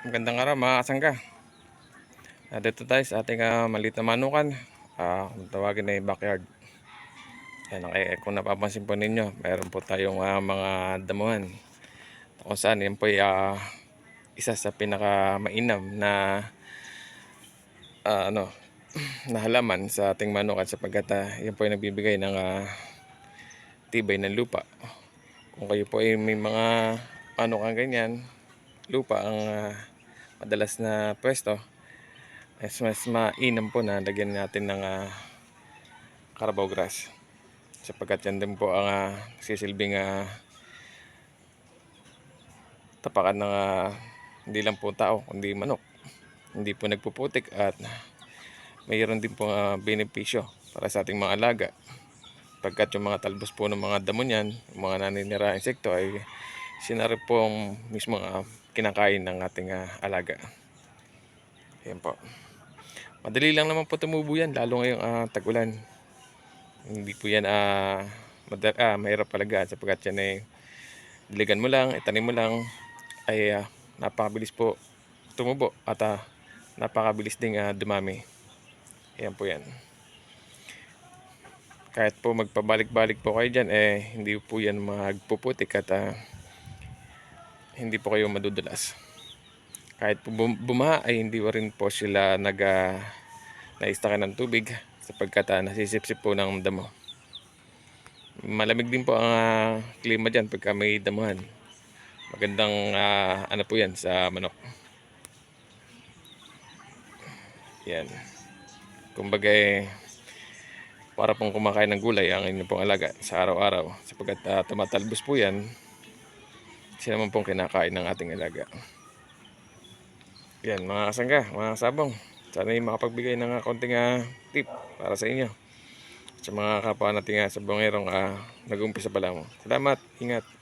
Magandang araw mga kasangga. Uh, dito tayo sa ating uh, maliit manukan. Uh, kung tawagin na yung backyard. Yan, okay, kung napapansin po ninyo, mayroon po tayong uh, mga damuhan. Kung saan, yan po ay uh, isa sa pinaka mainam na uh, ano, na halaman sa ating manukan sapagkat uh, yan po ay nagbibigay ng uh, tibay ng lupa. Kung kayo po ay may mga manukan ganyan, lupa ang uh, madalas na pwesto. Mas mas mainam po na lagyan natin ng uh, grass. Sapagkat yan din po ang uh, sisilbing uh, tapakan ng uh, hindi lang po tao kundi manok. Hindi po nagpuputik at mayroon din po uh, benepisyo para sa ating mga alaga. Pagkat yung mga talbos po ng mga damo niyan mga naninira insekto ay sinarip po ang mismo uh, kinakain ng ating uh, alaga. Ayan po. Madali lang naman po tumubo yan, lalo ngayong uh, tag-ulan. Hindi po yan uh, madal- ah, mahirap palagaan sapagkat yan ay diligan mo lang, itanim mo lang, ay uh, napakabilis po tumubo at uh, napakabilis ding uh, dumami. Ayan po yan. Kahit po magpabalik-balik po kayo dyan, eh hindi po yan magpuputik at uh, hindi po kayo madudulas. Kahit po bum- bumaha ay hindi pa rin po sila nag uh, ng tubig sapagkat uh, nasisipsip po ng damo. Malamig din po ang uh, klima dyan pagka may damuhan. Magandang uh, ano po yan sa manok. Yan. Kumbaga eh, para pong kumakain ng gulay ang inyong pong alaga sa araw-araw sapagkat uh, tumatalbos po yan siya naman pong kinakain ng ating alaga. Yan mga kasangga, mga sabong. Sana yung makapagbigay ng uh, konting uh, tip para sa inyo. Sa mga kapwa nating uh, sabongerong uh, nag-umpisa pa lang. Salamat, ingat.